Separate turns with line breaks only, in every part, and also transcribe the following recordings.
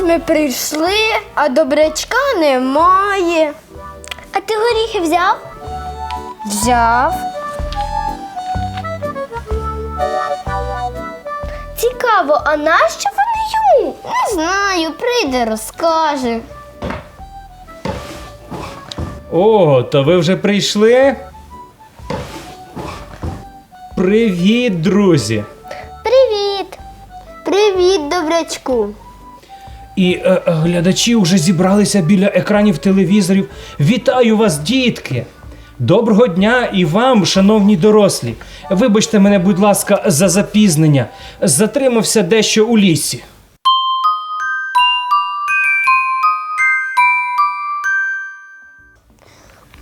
Ось ми прийшли, а добрячка немає.
А ти горіхи взяв?
Взяв.
Цікаво, а нащо вони йому? Не знаю, прийде, розкаже.
О, то ви вже прийшли? Привіт, друзі!
Привіт! Привіт, добрячку.
І е, е, глядачі вже зібралися біля екранів телевізорів. Вітаю вас, дітки! Доброго дня і вам, шановні дорослі. Вибачте мене, будь ласка, за запізнення. Затримався дещо у лісі.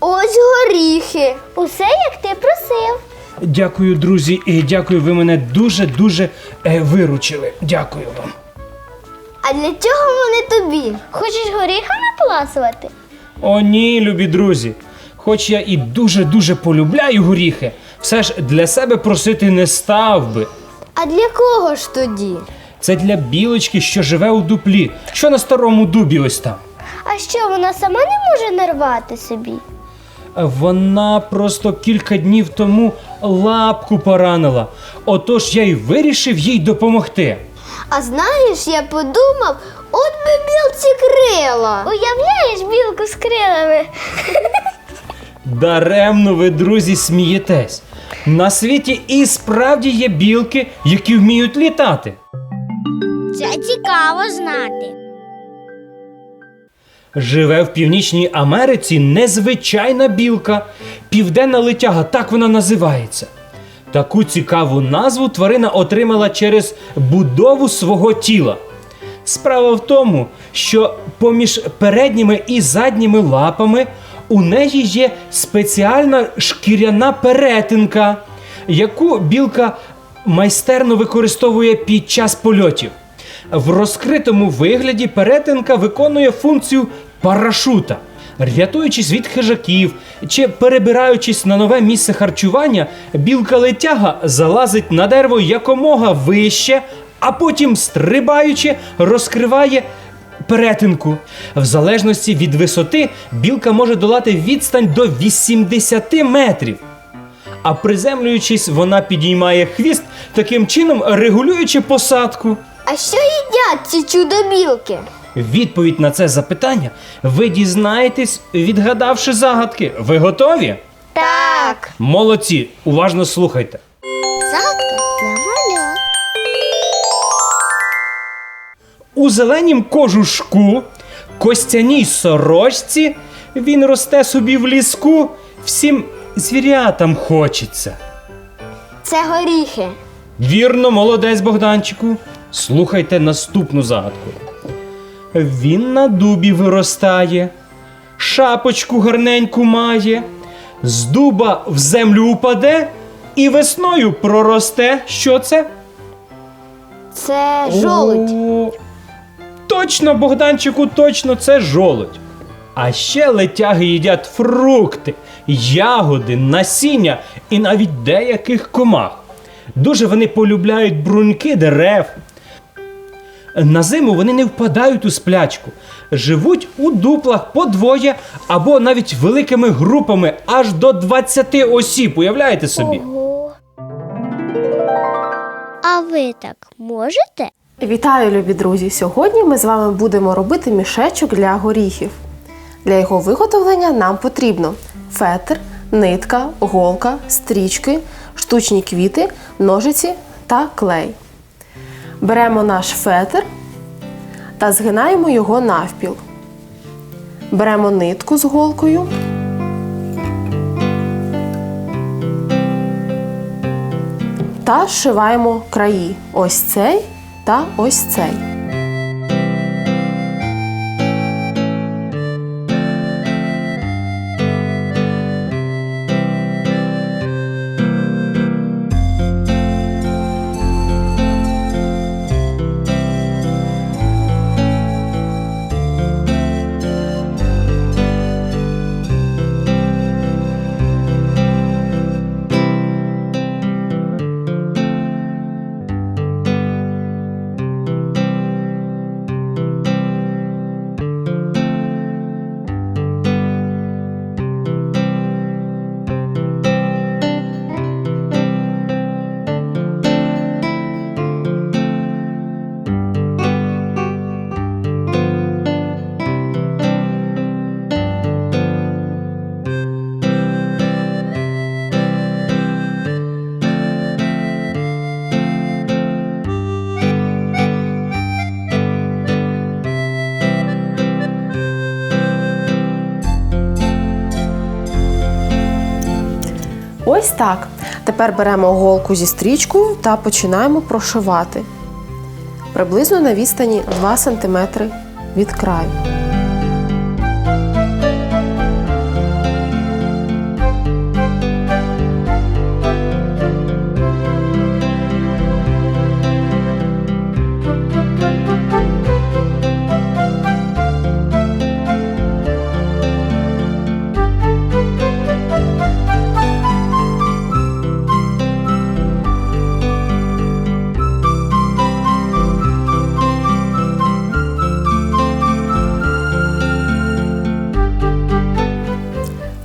Ось горіхи.
Усе як ти просив.
Дякую, друзі, і дякую, ви мене дуже-дуже е, виручили. Дякую вам.
А для чого вони тобі?
Хочеш горіхами поласувати?
О, ні, любі друзі. Хоч я і дуже-дуже полюбляю горіхи, все ж для себе просити не став би.
А для кого ж тоді?
Це для білочки, що живе у дуплі, що на старому дубі ось там.
А що, вона сама не може нарвати собі?
Вона просто кілька днів тому лапку поранила. Отож я й вирішив їй допомогти.
А знаєш, я подумав, от би білці крила.
Уявляєш білку з крилами?
Даремно ви, друзі, смієтесь. На світі і справді є білки, які вміють літати.
Це цікаво знати.
Живе в Північній Америці незвичайна білка, південна летяга, так вона називається. Таку цікаву назву тварина отримала через будову свого тіла. Справа в тому, що поміж передніми і задніми лапами у неї є спеціальна шкіряна перетинка, яку білка майстерно використовує під час польотів. В розкритому вигляді перетинка виконує функцію парашута. Рятуючись від хижаків чи перебираючись на нове місце харчування, білка летяга залазить на дерево якомога вище, а потім, стрибаючи, розкриває перетинку. В залежності від висоти білка може долати відстань до 80 метрів. А приземлюючись, вона підіймає хвіст, таким чином регулюючи посадку.
А що їдять ці чудо-білки?
Відповідь на це запитання ви дізнаєтесь, відгадавши загадки. Ви готові?
Так.
Молодці, уважно слухайте.
Загадка для маля.
У зеленім кожушку, костяній сорочці, він росте собі в ліску, всім звірятам хочеться.
Це горіхи.
Вірно, молодець Богданчику. Слухайте наступну загадку. Він на дубі виростає, шапочку гарненьку має, з дуба в землю упаде і весною проросте. Що це?
Це жолудь.
О, Точно, Богданчику, точно, це жолудь. А ще летяги їдять фрукти, ягоди, насіння і навіть деяких комах. Дуже вони полюбляють бруньки дерев. На зиму вони не впадають у сплячку, живуть у дуплах по двоє або навіть великими групами аж до 20 осіб. Уявляєте собі?
Ого. А ви так можете?
Вітаю, любі друзі! Сьогодні ми з вами будемо робити мішечок для горіхів. Для його виготовлення нам потрібно фетр, нитка, голка, стрічки, штучні квіти, ножиці та клей. Беремо наш фетр та згинаємо його навпіл. Беремо нитку з голкою.
та зшиваємо краї. Ось цей та ось цей. Ось так. Тепер беремо голку зі стрічкою та починаємо прошивати. Приблизно на відстані 2 см від краю.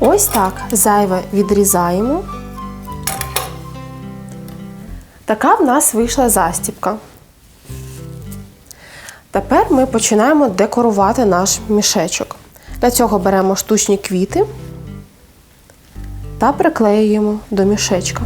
Ось так зайве відрізаємо. Така в нас вийшла застіпка. Тепер ми починаємо декорувати наш мішечок. Для цього беремо штучні квіти та приклеюємо до мішечка.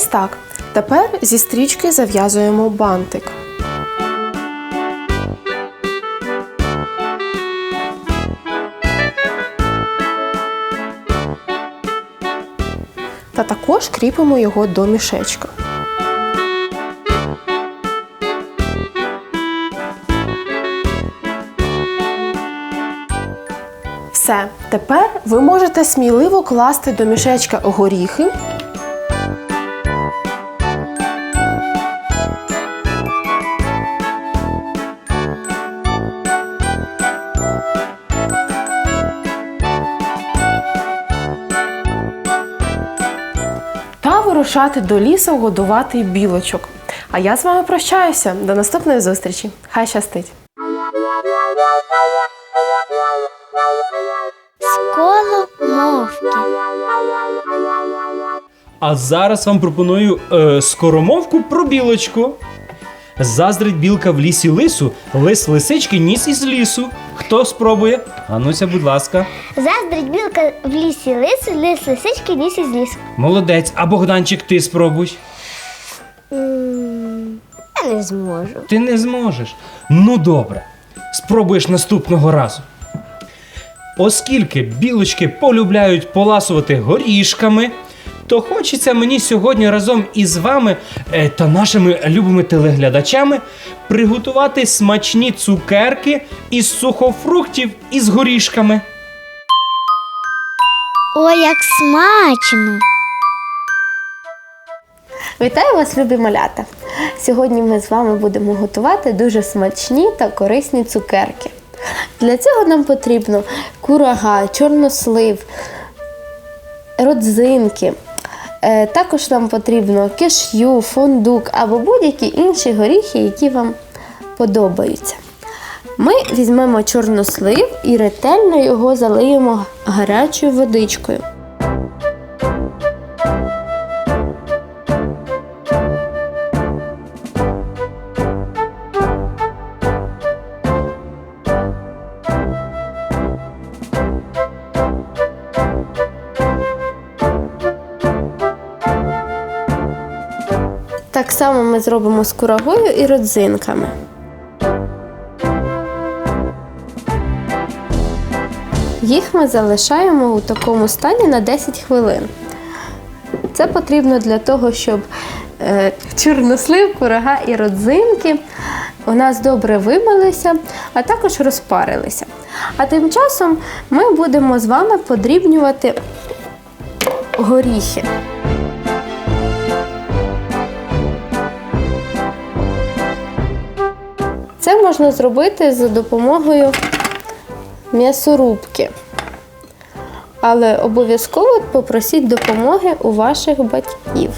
Ось так. Тепер зі стрічки зав'язуємо бантик. Та також кріпимо його до мішечка. Все, тепер ви можете сміливо класти до мішечка горіхи та вирушати до лісу годувати білочок. А я з вами прощаюся. До наступної зустрічі. Хай щастить!
Сколомовки.
А зараз вам пропоную е, скоромовку про білочку. Заздрить білка в лісі лису, лис лисички ніс із лісу. Хто спробує? Ануся, будь ласка.
Заздрить білка в лісі лису, лис лисички ніс із лісу.
Молодець, а Богданчик, ти спробуй.
Я не зможу.
Ти не зможеш. Ну добре. Спробуєш наступного разу. Оскільки білочки полюбляють поласувати горішками, то хочеться мені сьогодні разом із вами е, та нашими любими телеглядачами приготувати смачні цукерки із сухофруктів із горішками.
Ой, як смачно!
Вітаю вас, любі малята! Сьогодні ми з вами будемо готувати дуже смачні та корисні цукерки. Для цього нам потрібно курага, чорнослив, родзинки. Е, Також нам потрібно кешю, фундук або будь-які інші горіхи, які вам подобаються.
Ми візьмемо чорнослив і ретельно його залиємо гарячою водичкою. Само ми зробимо з курагою і родзинками. Їх ми залишаємо у такому стані на 10 хвилин. Це потрібно для того, щоб е, чорнослив, курага і родзинки у нас добре вимилися, а також розпарилися. А тим часом ми будемо з вами подрібнювати горіхи. Це можна зробити за допомогою м'ясорубки. Але обов'язково попросіть допомоги у ваших батьків.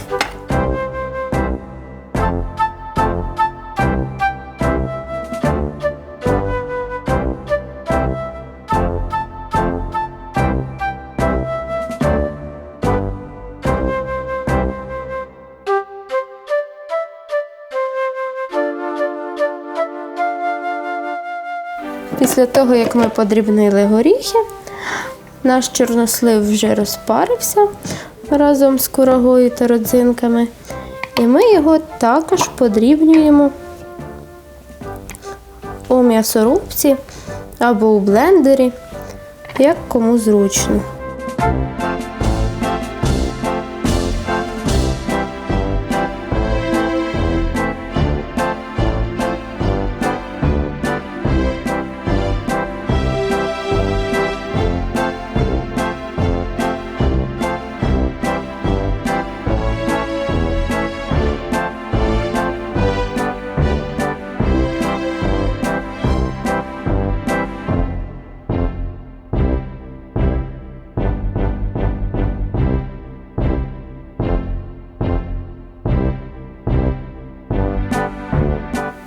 Після того, як ми подрібнили горіхи, наш чорнослив вже розпарився разом з курагою та родзинками. І ми його також подрібнюємо у м'ясорубці або у блендері, як кому зручно.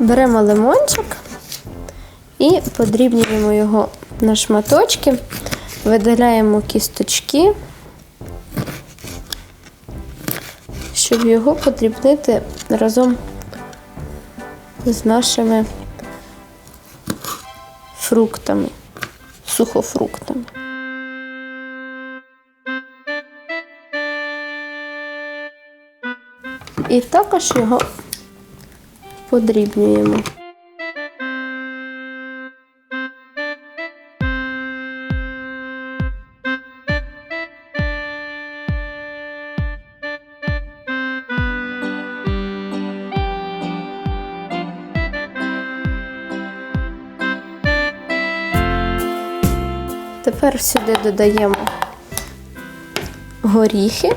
Беремо лимончик і подрібнюємо його на шматочки, видаляємо кісточки, щоб його подрібнити разом з нашими фруктами, сухофруктами. І також його подрібнюємо. Тепер сюди додаємо горіхи.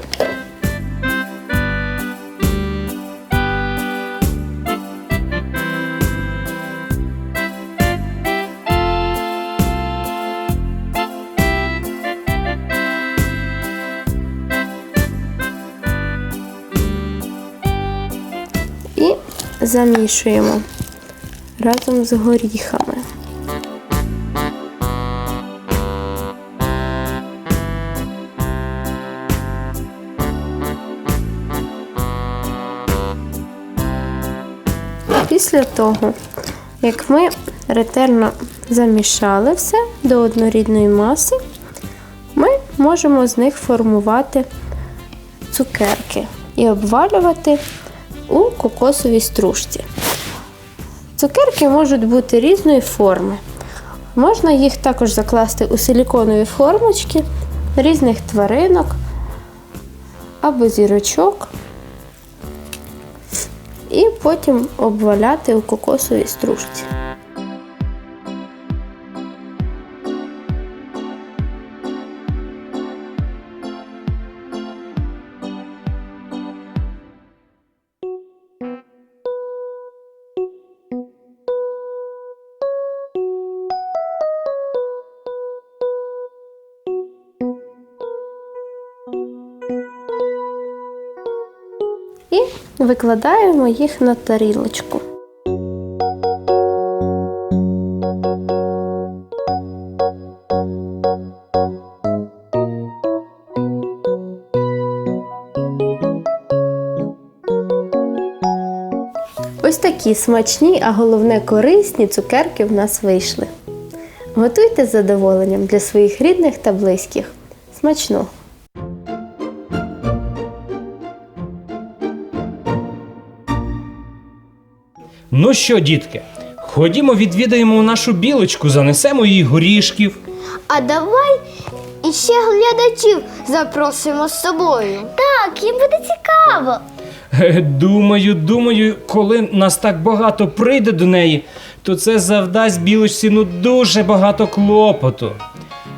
Замішуємо разом з горіхами. Після того, як ми ретельно замішали все до однорідної маси, ми можемо з них формувати цукерки і обвалювати у кокосовій стружці. Цукерки можуть бути різної форми. Можна їх також закласти у силіконові формочки різних тваринок або зірочок. І потім обваляти у кокосовій стружці. викладаємо їх на тарілочку. Ось такі смачні, а головне корисні цукерки в нас вийшли. Готуйте з задоволенням для своїх рідних та близьких. Смачного!
Ну що, дітки, ходімо відвідаємо нашу білочку, занесемо їй горішків.
А давай іще глядачів запросимо з собою.
Так, їм буде цікаво.
Е, Думаю, думаю, коли нас так багато прийде до неї, то це завдасть білочці ну дуже багато клопоту.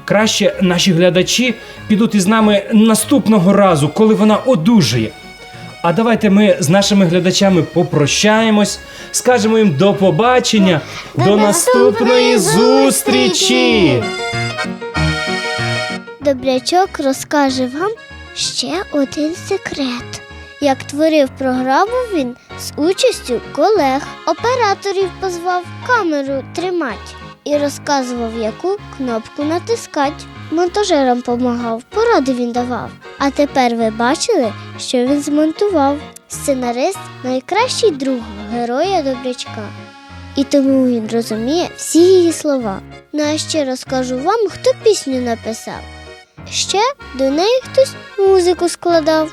Краще наші глядачі підуть із нами наступного разу, коли вона одужає. А давайте ми з нашими глядачами попрощаємось, скажемо їм до побачення, до, наступної зустрічі!
Добрячок розкаже вам ще один секрет. Як творив програму він з участю колег, операторів позвав камеру тримать і розказував, яку кнопку натискать. Монтажерам помагав, поради він давав. А тепер ви бачили, що він змонтував. Сценарист найкращий друг героя добрячка. І тому він розуміє всі її слова. Ну а ще розкажу вам, хто пісню написав. Ще до неї хтось музику складав.